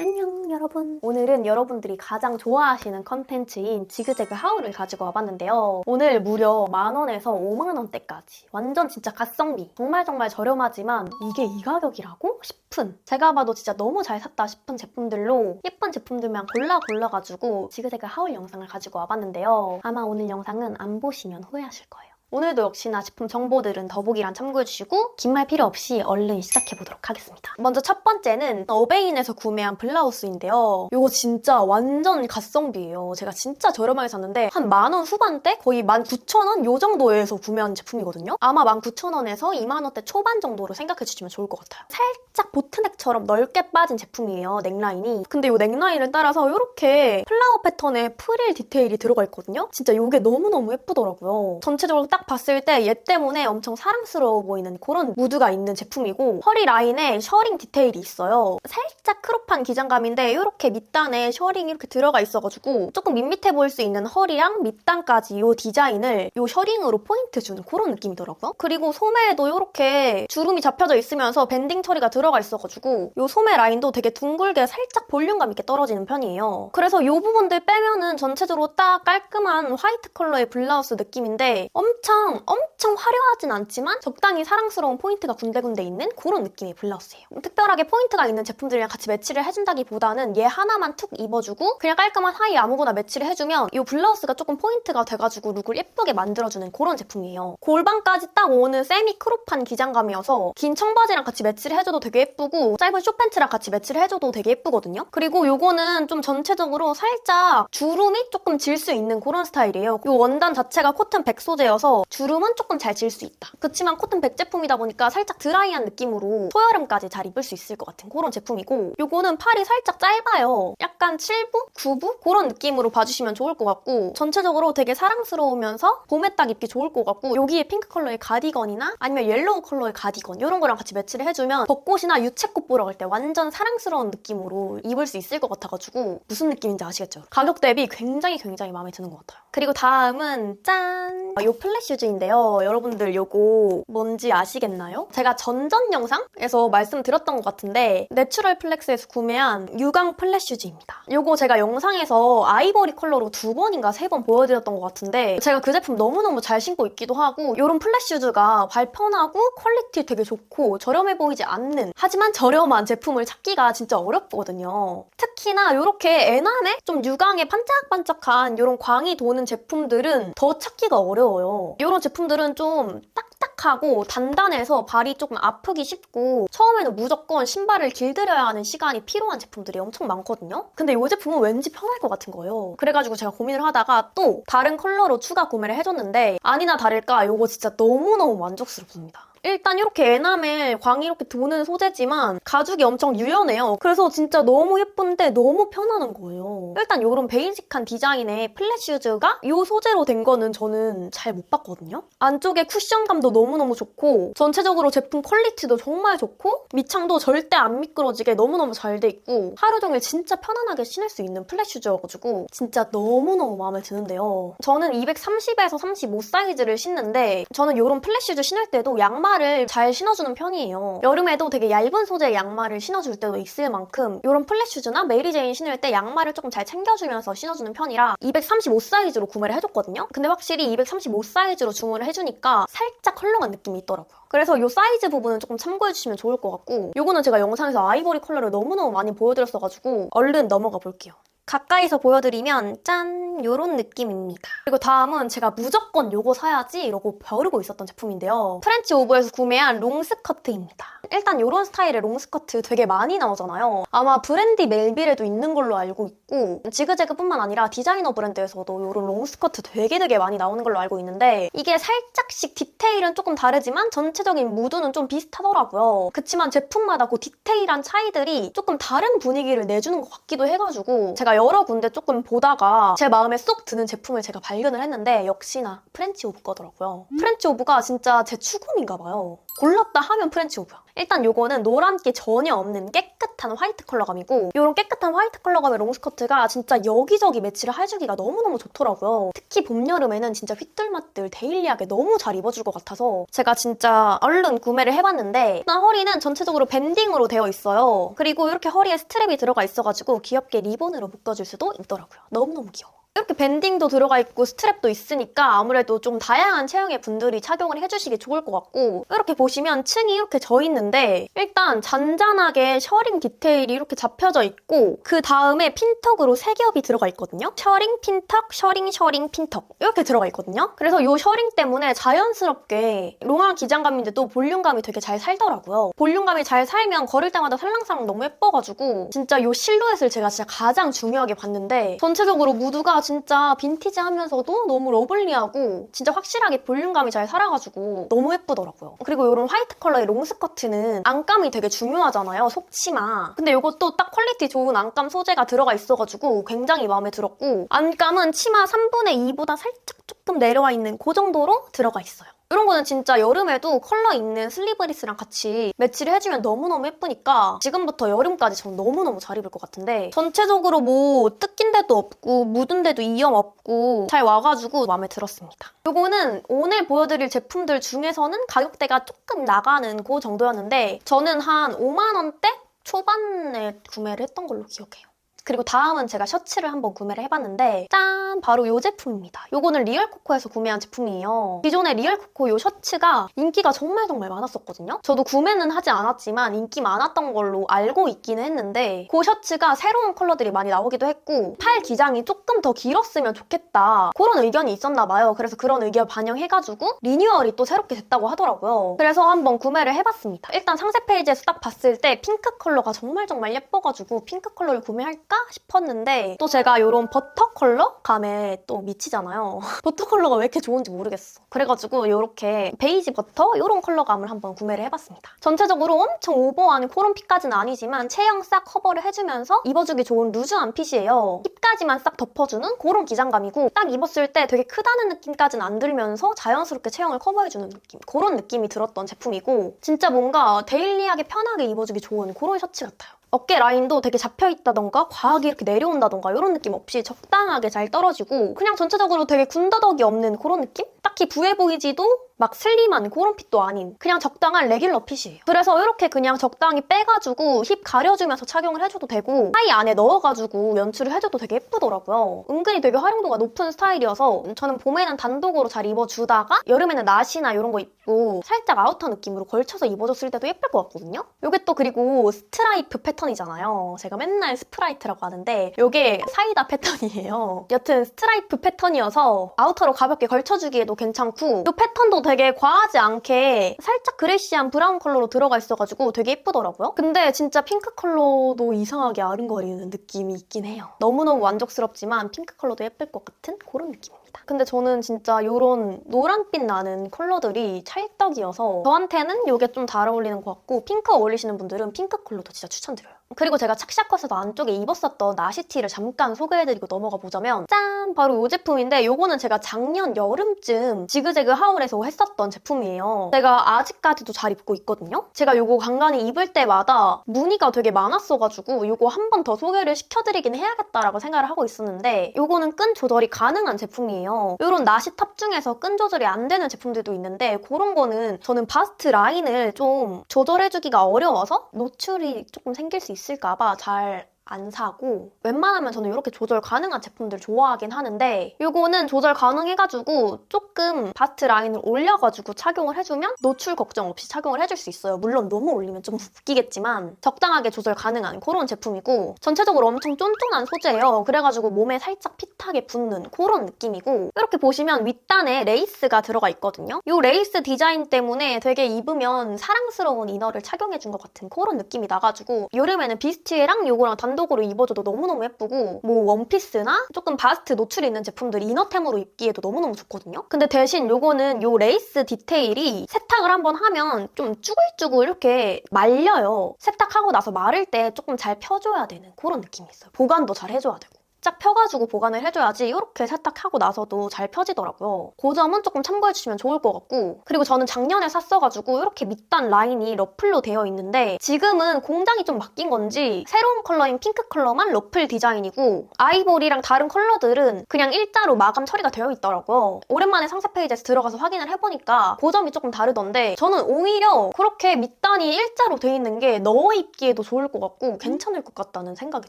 안녕 여러분. 오늘은 여러분들이 가장 좋아하시는 컨텐츠인 지그재그 하울을 가지고 와봤는데요. 오늘 무려 만원에서 5만원대까지. 완전 진짜 갓성비. 정말 정말 저렴하지만 이게 이 가격이라고? 싶은. 제가 봐도 진짜 너무 잘 샀다 싶은 제품들로 예쁜 제품들만 골라 골라가지고 지그재그 하울 영상을 가지고 와봤는데요. 아마 오늘 영상은 안 보시면 후회하실 거예요 오늘도 역시나 제품 정보들은 더보기란 참고해주시고 긴 말 필요 없이 얼른 시작해보도록 하겠습니다. 먼저 첫 번째는 어베인에서 구매한 블라우스인데요. 이거 진짜 완전 갓성비예요. 제가 진짜 저렴하게 샀는데 한 만 원 후반대? 거의 19,000원? 요 정도에서 구매한 제품이거든요. 아마 19,000원에서 2만원대 초반 정도로 생각해주시면 좋을 것 같아요. 살짝 보트넥처럼 넓게 빠진 제품이에요. 넥라인이. 근데 이 넥라인을 따라서 이렇게 플라워 패턴의 프릴 디테일이 들어가 있거든요. 진짜 이게 너무너무 예쁘더라고요. 전체적으로 딱 봤을 때 얘 때문에 엄청 사랑스러워 보이는 그런 무드가 있는 제품이고 허리 라인에 셔링 디테일이 있어요. 살짝 크롭한 기장감인데 이렇게 밑단에 셔링이 이렇게 들어가 있어가지고 조금 밋밋해 보일 수 있는 허리랑 밑단까지 이 디자인을 이 셔링으로 포인트 주는 그런 느낌이더라고요. 그리고 소매에도 이렇게 주름이 잡혀져 있으면서 밴딩 처리가 들어가 있어가지고 이 소매 라인도 되게 둥글게 살짝 볼륨감 있게 떨어지는 편이에요. 그래서 이 부분들 빼면은 전체적으로 딱 깔끔한 화이트 컬러의 블라우스 느낌인데 엄청 엄청 화려하진 않지만 적당히 사랑스러운 포인트가 군데군데 있는 그런 느낌의 블라우스예요. 특별하게 포인트가 있는 제품들이랑 같이 매치를 해준다기보다는 얘 하나만 툭 입어주고 그냥 깔끔한 하의 아무거나 매치를 해주면 이 블라우스가 조금 포인트가 돼가지고 룩을 예쁘게 만들어주는 그런 제품이에요. 골반까지 딱 오는 세미 크롭한 기장감이어서 긴 청바지랑 같이 매치를 해줘도 되게 예쁘고 짧은 숏팬츠랑 같이 매치를 해줘도 되게 예쁘거든요. 그리고 요거는 좀 전체적으로 살짝 주름이 조금 질 수 있는 그런 스타일이에요. 이 원단 자체가 코튼 백 소재여서 주름은 조금 잘 질 수 있다. 그렇지만 코튼 백 제품이다 보니까 살짝 드라이한 느낌으로 소여름까지 잘 입을 수 있을 것 같은 그런 제품이고 요거는 팔이 살짝 짧아요. 약간 7부? 9부? 그런 느낌으로 봐주시면 좋을 것 같고 전체적으로 되게 사랑스러우면서 봄에 딱 입기 좋을 것 같고 여기에 핑크 컬러의 가디건이나 아니면 옐로우 컬러의 가디건 이런 거랑 같이 매치를 해주면 벚꽃이나 유채꽃 보러 갈 때 완전 사랑스러운 느낌으로 입을 수 있을 것 같아가지고 무슨 느낌인지 아시겠죠? 가격 대비 굉장히 굉장히 마음에 드는 것 같아요. 그리고 다음은 짠! 요 플랫 슈즈인데요. 여러분들 요거 뭔지 아시겠나요? 제가 전전 영상에서 말씀드렸던 것 같은데 내추럴 플렉스에서 구매한 유광 플랫 슈즈입니다. 요거 제가 영상에서 아이보리 컬러로 두 번인가 세 번 보여드렸던 것 같은데 제가 그 제품 너무너무 잘 신고 있기도 하고 요런 플랫 슈즈가 발 편하고 퀄리티 되게 좋고 저렴해 보이지 않는 하지만 저렴한 제품을 찾기가 진짜 어렵거든요. 특히나 요렇게 에나메 좀 유광에 반짝반짝한 요런 광이 도는 제품들은 더 찾기가 어려워요. 요런 제품들은 좀 딱딱하고 단단해서 발이 조금 아프기 쉽고 처음에는 무조건 신발을 길들여야 하는 시간이 필요한 제품들이 엄청 많거든요. 근데 이 제품은 왠지 편할 것 같은 거예요. 그래가지고 제가 고민을 하다가 또 다른 컬러로 추가 구매를 해줬는데 아니나 다를까 이거 진짜 너무너무 만족스럽습니다. 일단 이렇게 에나멜 광이 이렇게 도는 소재지만 가죽이 엄청 유연해요. 그래서 진짜 너무 예쁜데 너무 편안한 거예요. 일단 이런 베이직한 디자인의 플랫 슈즈가 이 소재로 된 거는 저는 잘 못 봤거든요. 안쪽에 쿠션감도 너무너무 좋고 전체적으로 제품 퀄리티도 정말 좋고 밑창도 절대 안 미끄러지게 너무너무 잘 돼 있고 하루 종일 진짜 편안하게 신을 수 있는 플랫 슈즈여가지고 진짜 너무너무 마음에 드는데요. 저는 230에서 35 사이즈를 신는데 저는 이런 플랫 슈즈 신을 때도 양말 양말을 잘 신어주는 편이에요. 여름에도 되게 얇은 소재의 양말을 신어줄 때도 있을 만큼 이런 플랫 슈즈나 메리제인 신을 때 양말을 조금 잘 챙겨주면서 신어주는 편이라 235 사이즈로 구매를 해줬거든요. 근데 확실히 235 사이즈로 주문을 해주니까 살짝 헐렁한 느낌이 있더라고요. 그래서 이 사이즈 부분은 조금 참고해주시면 좋을 것 같고 이거는 제가 영상에서 아이보리 컬러를 너무너무 많이 보여드렸어가지고 얼른 넘어가 볼게요. 가까이서 보여드리면 짠! 요런 느낌입니다. 그리고 다음은 제가 무조건 요거 사야지 이러고 벼르고 있었던 제품인데요. 프렌치 오브에서 구매한 롱스커트입니다. 일단 요런 스타일의 롱스커트 되게 많이 나오잖아요. 아마 브랜디 멜빌에도 있는 걸로 알고 있고 지그재그뿐만 아니라 디자이너 브랜드에서도 요런 롱스커트 되게 되게 많이 나오는 걸로 알고 있는데 이게 살짝씩 디테일은 조금 다르지만 전체적인 무드는 좀 비슷하더라고요. 그치만 제품마다 그 디테일한 차이들이 조금 다른 분위기를 내주는 것 같기도 해가지고 제가 여러 군데 조금 보다가 제 마음에 쏙 드는 제품을 제가 발견을 했는데 역시나 프렌치 오브 거더라고요. 프렌치 오브가 진짜 제 추구미인가 봐요. 골랐다 하면 프렌치 오브야. 일단 요거는 노란기 전혀 없는 깨끗한 화이트 컬러감이고 요런 깨끗한 화이트 컬러감의 롱스커트가 진짜 여기저기 매치를 해주기가 너무너무 좋더라고요. 특히 봄, 여름에는 진짜 휘뚤마뚤 데일리하게 너무 잘 입어줄 것 같아서 제가 진짜 얼른 구매를 해봤는데 일단 허리는 전체적으로 밴딩으로 되어 있어요. 그리고 이렇게 허리에 스트랩이 들어가 있어가지고 귀엽게 리본으로 묶어줄 수도 있더라고요. 너무너무 귀여워. 이렇게 밴딩도 들어가 있고 스트랩도 있으니까 아무래도 좀 다양한 체형의 분들이 착용을 해주시기 좋을 것 같고 이렇게 보시면 층이 이렇게 져 있는데 일단 잔잔하게 셔링 디테일이 이렇게 잡혀져 있고 그 다음에 핀턱으로 세 겹이 들어가 있거든요. 셔링, 핀턱, 셔링, 셔링, 핀턱 이렇게 들어가 있거든요. 그래서 이 셔링 때문에 자연스럽게 롱한 기장감인데도 볼륨감이 되게 잘 살더라고요. 볼륨감이 잘 살면 걸을 때마다 살랑살랑 너무 예뻐가지고 진짜 이 실루엣을 제가 진짜 가장 중요하게 봤는데 전체적으로 무드가 진짜 빈티지하면서도 너무 러블리하고 진짜 확실하게 볼륨감이 잘 살아가지고 너무 예쁘더라고요. 그리고 이런 화이트 컬러의 롱스커트는 안감이 되게 중요하잖아요. 속치마. 근데 이것도 딱 퀄리티 좋은 안감 소재가 들어가 있어가지고 굉장히 마음에 들었고 안감은 치마 3분의 2보다 살짝 조금 내려와 있는 그 정도로 들어가 있어요. 이런 거는 진짜 여름에도 컬러 있는 슬리브리스랑 같이 매치를 해주면 너무너무 예쁘니까 지금부터 여름까지 전 너무너무 잘 입을 것 같은데 전체적으로 뭐 뜯긴 데도 없고 묻은 데도 이염 없고 잘 와가지고 마음에 들었습니다. 요거는 오늘 보여드릴 제품들 중에서는 가격대가 조금 나가는 그 정도였는데 저는 한 5만 원대 초반에 구매를 했던 걸로 기억해요. 그리고 다음은 제가 셔츠를 한번 구매를 해봤는데 짠! 바로 이 제품입니다. 요거는 리얼코코에서 구매한 제품이에요. 기존의 리얼코코 이 셔츠가 인기가 정말 정말 많았었거든요. 저도 구매는 하지 않았지만 인기 많았던 걸로 알고 있기는 했는데 그 셔츠가 새로운 컬러들이 많이 나오기도 했고 팔 기장이 조금 더 길었으면 좋겠다 그런 의견이 있었나 봐요. 그래서 그런 의견 반영해가지고 리뉴얼이 또 새롭게 됐다고 하더라고요. 그래서 한번 구매를 해봤습니다. 일단 상세 페이지에서 딱 봤을 때 핑크 컬러가 정말 정말 예뻐가지고 핑크 컬러를 구매할까 싶었는데 또 제가 이런 버터 컬러 감에 또 미치잖아요. 버터 컬러가 왜 이렇게 좋은지 모르겠어. 그래가지고 이렇게 베이지 버터 이런 컬러감을 한번 구매를 해봤습니다. 전체적으로 엄청 오버한 코론핏까지는 아니지만 체형 싹 커버를 해주면서 입어주기 좋은 루즈한 핏이에요. 힙까지만 싹 덮어주는 그런 기장감이고 딱 입었을 때 되게 크다는 느낌까지는 안 들면서 자연스럽게 체형을 커버해주는 느낌 그런 느낌이 들었던 제품이고 진짜 뭔가 데일리하게 편하게 입어주기 좋은 그런 셔츠 같아요. 어깨 라인도 되게 잡혀있다던가 과하게 이렇게 내려온다던가 이런 느낌 없이 적당하게 잘 떨어지고 그냥 전체적으로 되게 군더더기 없는 그런 느낌? 딱히 부해 보이지도 막 슬림한 그런 핏도 아닌 그냥 적당한 레귤러 핏이에요. 그래서 이렇게 그냥 적당히 빼가지고 힙 가려주면서 착용을 해줘도 되고 사이 안에 넣어가지고 연출을 해줘도 되게 예쁘더라고요. 은근히 되게 활용도가 높은 스타일이어서 저는 봄에는 단독으로 잘 입어주다가 여름에는 나시나 이런 거 입고 살짝 아우터 느낌으로 걸쳐서 입어줬을 때도 예쁠 것 같거든요. 이게 또 그리고 스트라이프 패턴이잖아요. 제가 맨날 스프라이트라고 하는데 이게 사이다 패턴이에요. 여튼 스트라이프 패턴이어서 아우터로 가볍게 걸쳐주기에도 괜찮고 이 패턴도 되게 과하지 않게 살짝 그레시한 브라운 컬러로 들어가 있어가지고 되게 예쁘더라고요. 근데 진짜 핑크 컬러도 이상하게 아른거리는 느낌이 있긴 해요. 너무너무 만족스럽지만 핑크 컬러도 예쁠 것 같은 그런 느낌입니다. 근데 저는 진짜 이런 노란빛 나는 컬러들이 찰떡이어서 저한테는 이게 좀 잘 어울리는 것 같고 핑크 어울리시는 분들은 핑크 컬러도 진짜 추천드려요. 그리고 제가 착샷컷에서 안쪽에 입었었던 나시티를 잠깐 소개해드리고 넘어가 보자면 짠! 바로 이 제품인데 이거는 제가 작년 여름쯤 지그재그 하울에서 했었던 제품이에요. 제가 아직까지도 잘 입고 있거든요. 제가 이거 간간히 입을 때마다 무늬가 되게 많았어가지고 이거 한 번 더 소개를 시켜드리긴 해야겠다라고 생각을 하고 있었는데 이거는 끈 조절이 가능한 제품이에요. 이런 나시 탑 중에서 끈 조절이 안 되는 제품들도 있는데 그런 거는 저는 바스트 라인을 좀 조절해주기가 어려워서 노출이 조금 생길 수 있 을까봐 잘 안 사고 웬만하면 저는 이렇게 조절 가능한 제품들 좋아하긴 하는데 이거는 조절 가능해가지고 조금 바스트 라인을 올려가지고 착용을 해주면 노출 걱정 없이 착용을 해줄 수 있어요. 물론 너무 올리면 좀 웃기겠지만 적당하게 조절 가능한 그런 제품이고 전체적으로 엄청 쫀쫀한 소재예요. 그래가지고 몸에 살짝 핏하게 붙는 그런 느낌이고 이렇게 보시면 윗단에 레이스가 들어가 있거든요. 이 레이스 디자인 때문에 되게 입으면 사랑스러운 이너를 착용해준 것 같은 그런 느낌이 나가지고 여름에는 비스티에랑 요거랑 단독 단독으로 입어줘도 너무너무 예쁘고 뭐 원피스나 조금 바스트 노출이 있는 제품들 이너템으로 입기에도 너무너무 좋거든요. 근데 대신 요거는 요 레이스 디테일이 세탁을 한번 하면 좀 쭈글쭈글 이렇게 말려요. 세탁하고 나서 마를 때 조금 잘 펴줘야 되는 그런 느낌이 있어요. 보관도 잘 해줘야 되고. 바짝 펴가지고 보관을 해줘야지 이렇게 세탁하고 나서도 잘 펴지더라고요. 그 점은 조금 참고해주시면 좋을 것 같고 그리고 저는 작년에 샀어가지고 이렇게 밑단 라인이 러플로 되어 있는데 지금은 공장이 좀 바뀐 건지 새로운 컬러인 핑크 컬러만 러플 디자인이고 아이보리랑 다른 컬러들은 그냥 일자로 마감 처리가 되어 있더라고요. 오랜만에 상세 페이지에서 들어가서 확인을 해보니까 그 점이 조금 다르던데 저는 오히려 그렇게 밑단이 일자로 돼 있는 게 넣어 입기에도 좋을 것 같고 괜찮을 것 같다는 생각이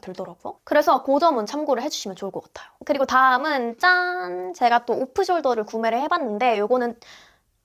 들더라고요. 그래서 그 점은 참고를 해주시면 좋을 것 같아요. 그리고 다음은 짠! 제가 또 오프숄더를 구매를 해봤는데 요거는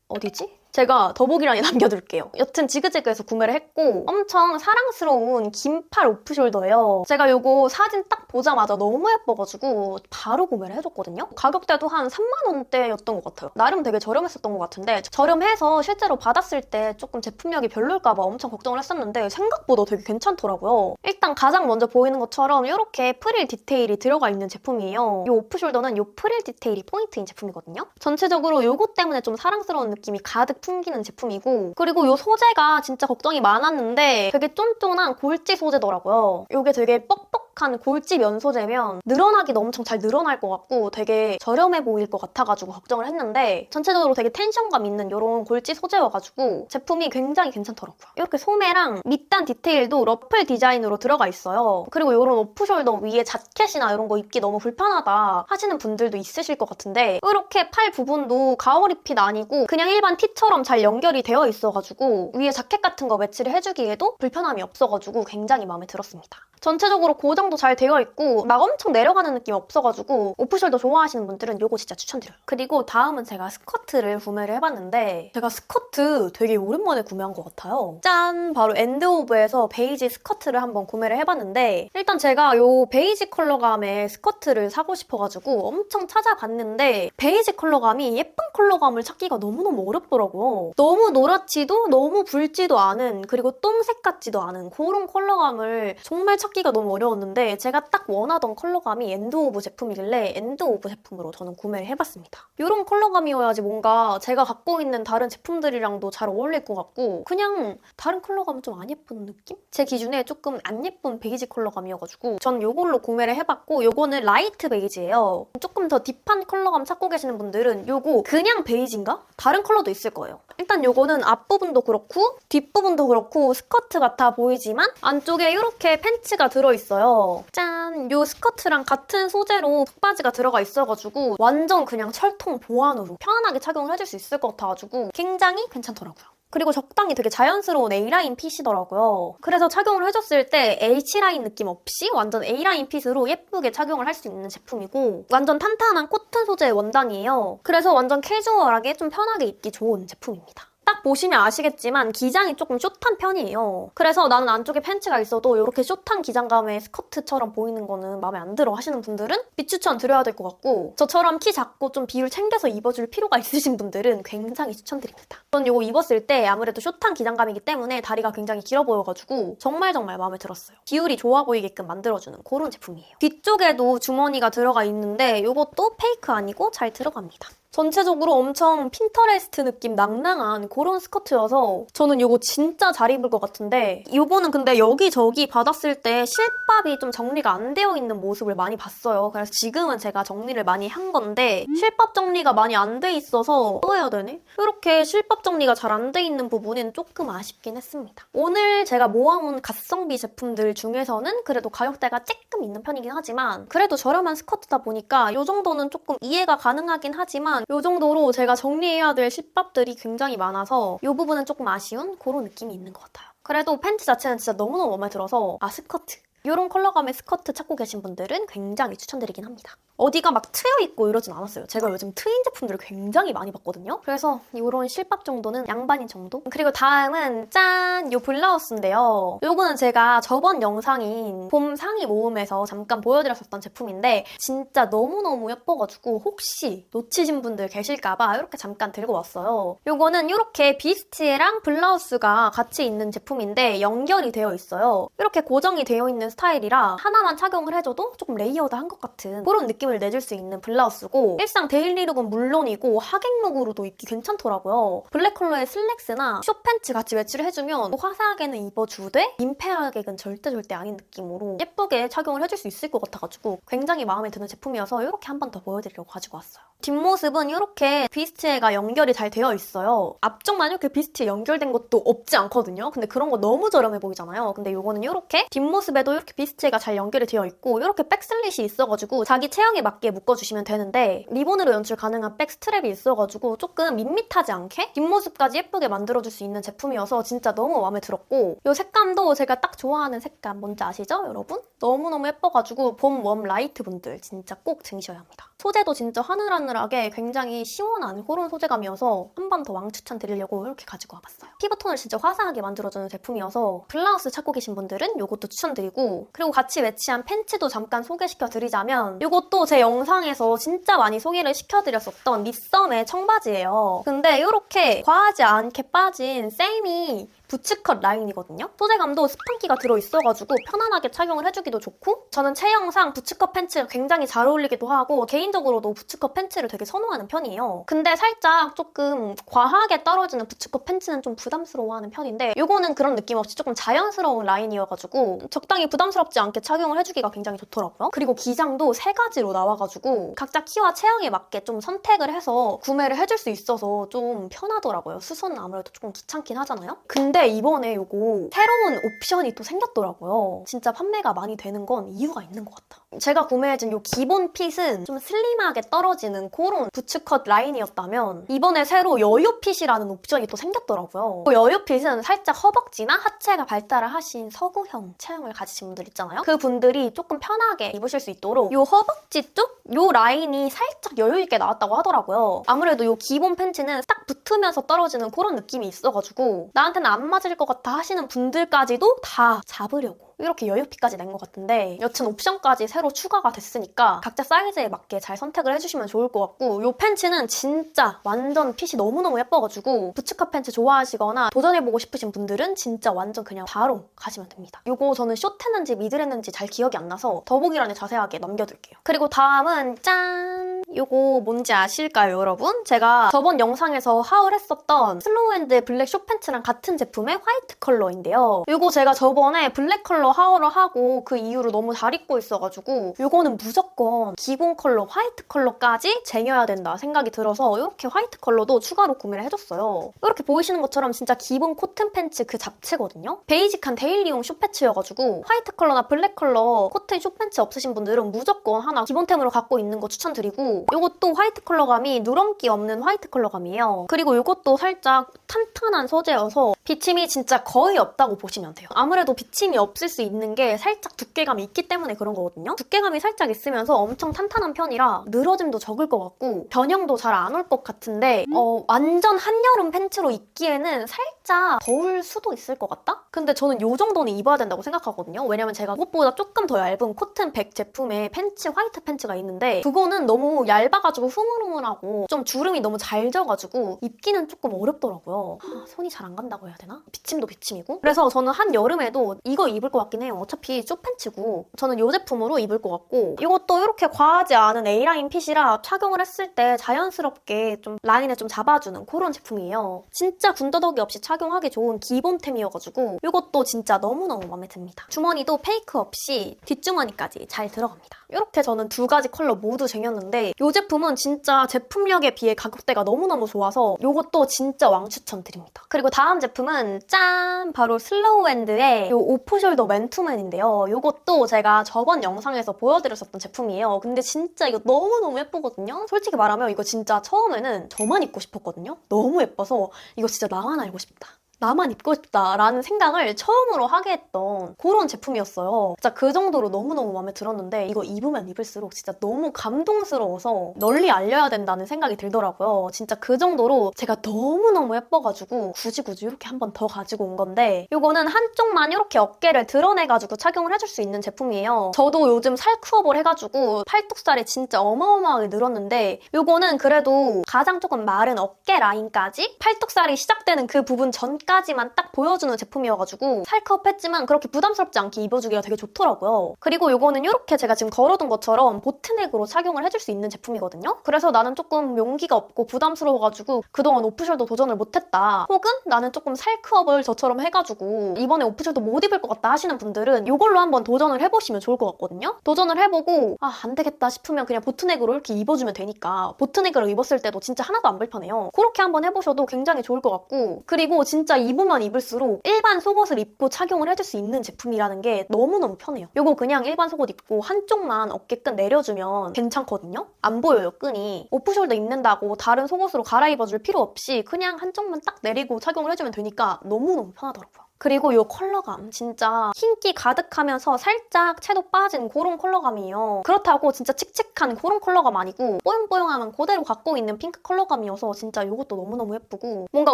어디지? 제가 더보기란에 남겨둘게요. 여튼 지그재그에서 구매를 했고 엄청 사랑스러운 긴팔 오프숄더예요. 제가 요거 사진 딱 보자마자 너무 예뻐가지고 바로 구매를 해줬거든요. 가격대도 한 3만 원대였던 것 같아요. 나름 되게 저렴했었던 것 같은데 저렴해서 실제로 받았을 때 조금 제품력이 별로일까봐 엄청 걱정을 했었는데 생각보다 되게 괜찮더라고요. 일단 가장 먼저 보이는 것처럼 이렇게 프릴 디테일이 들어가 있는 제품이에요. 이 오프숄더는 이 프릴 디테일이 포인트인 제품이거든요. 전체적으로 요거 때문에 좀 사랑스러운 느낌이 가득 풍기는 제품이고 그리고 이 소재가 진짜 걱정이 많았는데 되게 쫀쫀한 골지 소재더라고요. 이게 되게 뻑뻑 한 골지 면 소재면 늘어나기도 엄청 잘 늘어날 것 같고 되게 저렴해 보일 것 같아가지고 걱정을 했는데 전체적으로 되게 텐션감 있는 이런 골지 소재여가지고 제품이 굉장히 괜찮더라고요. 이렇게 소매랑 밑단 디테일도 러플 디자인으로 들어가 있어요. 그리고 이런 오프숄더 위에 자켓이나 이런 거 입기 너무 불편하다 하시는 분들도 있으실 것 같은데 이렇게 팔 부분도 가오리 핏 아니고 그냥 일반 티처럼 잘 연결이 되어 있어가지고 위에 자켓 같은 거 매치를 해주기에도 불편함이 없어가지고 굉장히 마음에 들었습니다. 전체적으로 고정 도 잘 되어 있고 막 엄청 내려가는 느낌 없어가지고 오프숄더 좋아하시는 분들은 이거 진짜 추천드려요. 그리고 다음은 제가 스커트를 구매를 해봤는데 제가 스커트 되게 오랜만에 구매한 것 같아요. 짠! 바로 엔드오브에서 베이지 스커트를 한번 구매를 해봤는데 일단 제가 이 베이지 컬러감의 스커트를 사고 싶어가지고 엄청 찾아봤는데 베이지 컬러감이 예쁜 컬러감을 찾기가 너무너무 어렵더라고요. 너무 노랗지도 너무 붉지도 않은 그리고 똥색 같지도 않은 그런 컬러감을 정말 찾기가 너무 어려웠는데 제가 딱 원하던 컬러감이 엔드 오브 제품이길래 엔드 오브 제품으로 저는 구매를 해봤습니다. 이런 컬러감이어야지 뭔가 제가 갖고 있는 다른 제품들이랑도 잘 어울릴 것 같고 그냥 다른 컬러감은 좀 안 예쁜 느낌? 제 기준에 조금 안 예쁜 베이지 컬러감이어가지고 전 이걸로 구매를 해봤고 이거는 라이트 베이지예요. 조금 더 딥한 컬러감 찾고 계시는 분들은 이거 그냥 베이지인가? 다른 컬러도 있을 거예요. 일단 이거는 앞부분도 그렇고 뒷부분도 그렇고 스커트 같아 보이지만 안쪽에 이렇게 팬츠가 들어있어요. 짠! 이 스커트랑 같은 소재로 속바지가 들어가 있어가지고 완전 그냥 철통 보안으로 편안하게 착용을 해줄 수 있을 것 같아가지고 굉장히 괜찮더라고요. 그리고 적당히 되게 자연스러운 A라인 핏이더라고요. 그래서 착용을 해줬을 때 H라인 느낌 없이 완전 A라인 핏으로 예쁘게 착용을 할 수 있는 제품이고 완전 탄탄한 코튼 소재의 원단이에요. 그래서 완전 캐주얼하게 좀 편하게 입기 좋은 제품입니다. 딱 보시면 아시겠지만 기장이 조금 숏한 편이에요. 그래서 나는 안쪽에 팬츠가 있어도 이렇게 숏한 기장감의 스커트처럼 보이는 거는 마음에 안 들어 하시는 분들은 비추천 드려야 될 것 같고 저처럼 키 작고 좀 비율 챙겨서 입어줄 필요가 있으신 분들은 굉장히 추천드립니다. 전 이거 입었을 때 아무래도 숏한 기장감이기 때문에 다리가 굉장히 길어 보여가지고 정말 정말 마음에 들었어요. 비율이 좋아 보이게끔 만들어주는 그런 제품이에요. 뒤쪽에도 주머니가 들어가 있는데 이것도 페이크 아니고 잘 들어갑니다. 전체적으로 엄청 핀터레스트 느낌 낭낭한 그런 스커트여서 저는 이거 진짜 잘 입을 것 같은데 이거는 근데 여기저기 받았을 때 실밥이 좀 정리가 안 되어 있는 모습을 많이 봤어요. 그래서 지금은 제가 정리를 많이 한 건데 실밥 정리가 많이 안 돼 있어서 또 해야 되네? 이렇게 실밥 정리가 잘 안 돼 있는 부분은 조금 아쉽긴 했습니다. 오늘 제가 모아온 가성비 제품들 중에서는 그래도 가격대가 조금 있는 편이긴 하지만 그래도 저렴한 스커트다 보니까 이 정도는 조금 이해가 가능하긴 하지만 이 정도로 제가 정리해야 될 실밥들이 굉장히 많아서 이 부분은 조금 아쉬운 그런 느낌이 있는 것 같아요. 그래도 팬츠 자체는 진짜 너무너무 마음에 들어서 아 스커트 이런 컬러감의 스커트 찾고 계신 분들은 굉장히 추천드리긴 합니다. 어디가 막 트여 있고 이러진 않았어요. 제가 요즘 트인 제품들을 굉장히 많이 봤거든요. 그래서 이런 실밥 정도는 양반인 정도? 그리고 다음은 짠! 요 블라우스인데요. 요거는 제가 저번 영상인 봄 상의 모음에서 잠깐 보여드렸었던 제품인데 진짜 너무너무 예뻐가지고 혹시 놓치신 분들 계실까봐 이렇게 잠깐 들고 왔어요. 요거는 이렇게 비스트랑 블라우스가 같이 있는 제품인데 연결이 되어 있어요. 이렇게 고정이 되어 있는 스타일이라 하나만 착용을 해줘도 조금 레이어드한 것 같은 그런 느낌을 내줄 수 있는 블라우스고 일상 데일리룩은 물론이고 하객룩으로도 입기 괜찮더라고요. 블랙 컬러의 슬랙스나 숏팬츠 같이 매치를 해주면 화사하게는 입어주되 민폐하게는 절대 절대 아닌 느낌으로 예쁘게 착용을 해줄 수 있을 것 같아가지고 굉장히 마음에 드는 제품이어서 이렇게 한 번 더 보여드리려고 가지고 왔어요. 뒷모습은 이렇게 비스트가 연결이 잘 되어 있어요. 앞쪽만 이렇게 비스트에 연결된 것도 없지 않거든요. 근데 그런 거 너무 저렴해 보이잖아요. 근데 이거는 이렇게 뒷모습에도 이렇게 비스트가 잘 연결이 되어 있고 이렇게 백슬릿이 있어가지고 자기 체형에 맞게 묶어주시면 되는데 리본으로 연출 가능한 백 스트랩이 있어가지고 조금 밋밋하지 않게 뒷모습까지 예쁘게 만들어줄 수 있는 제품이어서 진짜 너무 마음에 들었고 이 색감도 제가 딱 좋아하는 색감 뭔지 아시죠 여러분? 너무너무 예뻐가지고 봄 웜 라이트 분들 진짜 꼭 쟁이셔야 합니다. 소재도 진짜 하늘하늘하게 굉장히 시원한 그런 소재감이어서 한 번 더 왕 추천 드리려고 이렇게 가지고 와봤어요. 피부톤을 진짜 화사하게 만들어주는 제품이어서 블라우스 찾고 계신 분들은 이것도 추천드리고 그리고 같이 매치한 팬츠도 잠깐 소개시켜 드리자면 이것도 제 영상에서 진짜 많이 소개를 시켜드렸었던 립썸의 청바지예요. 근데 이렇게 과하지 않게 빠진 세미 부츠컷 라인이거든요. 소재감도 스판기가 들어있어가지고 편안하게 착용을 해주기도 좋고 저는 체형상 부츠컷 팬츠가 굉장히 잘 어울리기도 하고 개인적으로도 부츠컷 팬츠를 되게 선호하는 편이에요. 근데 살짝 조금 과하게 떨어지는 부츠컷 팬츠는 좀 부담스러워하는 편인데 이거는 그런 느낌 없이 조금 자연스러운 라인이어가지고 적당히 부담스럽지 않게 착용을 해주기가 굉장히 좋더라고요. 그리고 기장도 세 가지로 나와가지고 각자 키와 체형에 맞게 좀 선택을 해서 구매를 해줄 수 있어서 좀 편하더라고요. 수선은 아무래도 조금 귀찮긴 하잖아요. 근데 이번에 이거 새로운 옵션이 또 생겼더라고요. 진짜 판매가 많이 되는 건 이유가 있는 것 같아. 제가 구매해준 이 기본 핏은 좀 슬림하게 떨어지는 그런 부츠컷 라인이었다면 이번에 새로 여유 핏이라는 옵션이 또 생겼더라고요. 그 여유 핏은 살짝 허벅지나 하체가 발달을 하신 서구형 체형을 가지신 분들 있잖아요. 그 분들이 조금 편하게 입으실 수 있도록 이 허벅지 쪽이 라인이 살짝 여유 있게 나왔다고 하더라고요. 아무래도 이 기본 팬츠는 딱 붙으면서 떨어지는 그런 느낌이 있어가지고 나한테는 안 맞을 것 같아 하시는 분들까지도 다 잡으려고 이렇게 여유핏까지 낸 것 같은데 여튼 옵션까지 새로 추가가 됐으니까 각자 사이즈에 맞게 잘 선택을 해주시면 좋을 것 같고 이 팬츠는 진짜 완전 핏이 너무너무 예뻐가지고 부츠컷 팬츠 좋아하시거나 도전해보고 싶으신 분들은 진짜 완전 그냥 바로 가시면 됩니다. 이거 저는 숏했는지 미들했는지 잘 기억이 안 나서 더보기란에 자세하게 남겨둘게요. 그리고 다음은 짠! 이거 뭔지 아실까요 여러분? 제가 저번 영상에서 하울했었던 슬로우핸드 블랙 숏 팬츠랑 같은 제품의 화이트 컬러인데요. 이거 제가 저번에 블랙 컬러 하울을 하고 그 이후로 너무 잘 입고 있어가지고 이거는 무조건 기본 컬러 화이트 컬러까지 쟁여야 된다 생각이 들어서 이렇게 화이트 컬러도 추가로 구매를 해줬어요. 이렇게 보이시는 것처럼 진짜 기본 코튼 팬츠 그 자체거든요. 베이직한 데일리용 숏팬츠여가지고 화이트 컬러나 블랙 컬러 코튼 숏팬츠 없으신 분들은 무조건 하나 기본템으로 갖고 있는 거 추천드리고 이것도 화이트 컬러감이 누런기 없는 화이트 컬러감이에요. 그리고 이것도 살짝 탄탄한 소재여서 비침이 진짜 거의 없다고 보시면 돼요. 아무래도 비침이 없을 수 있는 게 살짝 두께감이 있기 때문에 그런 거거든요. 두께감이 살짝 있으면서 엄청 탄탄한 편이라 늘어짐도 적을 것 같고 변형도 잘 안 올 것 같은데 어, 완전 한여름 팬츠로 입기에는 살짝 더울 수도 있을 것 같다? 근데 저는 이 정도는 입어야 된다고 생각하거든요. 왜냐면 제가 그것보다 조금 더 얇은 코튼 100 제품의 팬츠, 화이트 팬츠가 있는데 그거는 너무 얇아가지고 흐물흐물하고 좀 주름이 너무 잘 져가지고 입기는 조금 어렵더라고요. 아, 손이 잘 안 간다고 해야 되나? 비침도 비침이고 그래서 저는 한 여름에도 이거 입을 것 같긴 해요. 어차피 숏팬츠고 저는 이 제품으로 입을 것 같고 이것도 이렇게 과하지 않은 A라인 핏이라 착용을 했을 때 자연스럽게 좀 라인을 좀 잡아주는 그런 제품이에요. 진짜 군더더기 없이 착용하기 좋은 기본템이어가지고 이것도 진짜 너무너무 마음에 듭니다. 주머니도 페이크 없이 뒷주머니까지 잘 들어갑니다. 이렇게 저는 두 가지 컬러 모두 쟁였는데 이 제품은 진짜 제품력에 비해 가격대가 너무너무 좋아서 이것도 진짜 왕 추천드립니다. 그리고 다음 제품은 짠! 바로 슬로우핸드의 이 오프숄더 맨투맨인데요. 이것도 제가 저번 영상에서 보여드렸었던 제품이에요. 근데 진짜 이거 너무너무 예쁘거든요. 솔직히 말하면 이거 진짜 처음에는 저만 입고 싶었거든요. 너무 예뻐서 이거 진짜 나만 알고 싶다. 나만 입고 싶다라는 생각을 처음으로 하게 했던 그런 제품이었어요. 진짜 그 정도로 너무너무 마음에 들었는데 이거 입으면 입을수록 진짜 너무 감동스러워서 널리 알려야 된다는 생각이 들더라고요. 진짜 그 정도로 제가 너무너무 예뻐가지고 굳이 굳이 이렇게 한 번 더 가지고 온 건데 이거는 한쪽만 이렇게 어깨를 드러내가지고 착용을 해줄 수 있는 제품이에요. 저도 요즘 살크업을 해가지고 팔뚝살이 진짜 어마어마하게 늘었는데 이거는 그래도 가장 조금 마른 어깨 라인까지 팔뚝살이 시작되는 그 부분 전 위까지만 딱 보여주는 제품이어가지고 살컵했지만 그렇게 부담스럽지 않게 입어주기가 되게 좋더라고요. 그리고 요거는 이렇게 제가 지금 걸어둔 것처럼 보트넥으로 착용을 해줄 수 있는 제품이거든요. 그래서 나는 조금 용기가 없고 부담스러워가지고 그동안 오프숄더 도전을 못했다. 혹은 나는 조금 살크업을 저처럼 해가지고 이번에 오프숄더 못 입을 것 같다 하시는 분들은 이걸로 한번 도전을 해보시면 좋을 것 같거든요. 도전을 해보고 아 안 되겠다 싶으면 그냥 보트넥으로 이렇게 입어주면 되니까 보트넥으로 입었을 때도 진짜 하나도 안 불편해요. 그렇게 한번 해보셔도 굉장히 좋을 것 같고 그리고 진짜 입으면 입을수록 일반 속옷을 입고 착용을 해줄 수 있는 제품이라는 게 너무너무 편해요. 요거 그냥 일반 속옷 입고 한쪽만 어깨끈 내려주면 괜찮거든요. 안 보여요 끈이. 오프숄더 입는다고 다른 속옷으로 갈아입어줄 필요 없이 그냥 한쪽만 딱 내리고 착용을 해주면 되니까 너무너무 편하더라고요. 그리고 이 컬러감 진짜 흰기 가득하면서 살짝 채도 빠진 그런 컬러감이에요. 그렇다고 진짜 칙칙한 그런 컬러감 아니고 뽀용뽀용하면 그대로 갖고 있는 핑크 컬러감이어서 진짜 이것도 너무너무 예쁘고 뭔가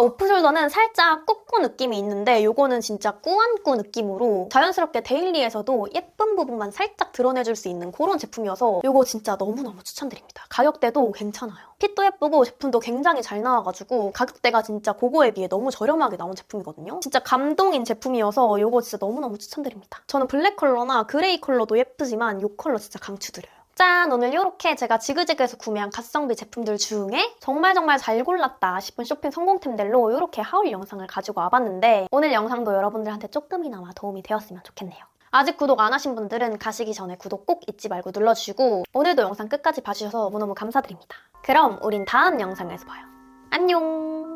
오프숄더는 살짝 꾸꾸 느낌이 있는데 이거는 진짜 꾸안꾸 느낌으로 자연스럽게 데일리에서도 예쁜 부분만 살짝 드러내줄 수 있는 그런 제품이어서 이거 진짜 너무너무 추천드립니다. 가격대도 괜찮아요. 핏도 예쁘고 제품도 굉장히 잘 나와가지고 가격대가 진짜 그거에 비해 너무 저렴하게 나온 제품이거든요. 진짜 감동 인 제품이어서 이거 진짜 너무너무 추천드립니다. 저는 블랙 컬러나 그레이 컬러도 예쁘지만 이 컬러 진짜 강추드려요. 짠! 오늘 이렇게 제가 지그재그에서 구매한 가성비 제품들 중에 정말 정말 잘 골랐다 싶은 쇼핑 성공템들로 이렇게 하울 영상을 가지고 와봤는데 오늘 영상도 여러분들한테 조금이나마 도움이 되었으면 좋겠네요. 아직 구독 안 하신 분들은 가시기 전에 구독 꼭 잊지 말고 눌러주시고 오늘도 영상 끝까지 봐주셔서 너무너무 감사드립니다. 그럼 우린 다음 영상에서 봐요. 안녕!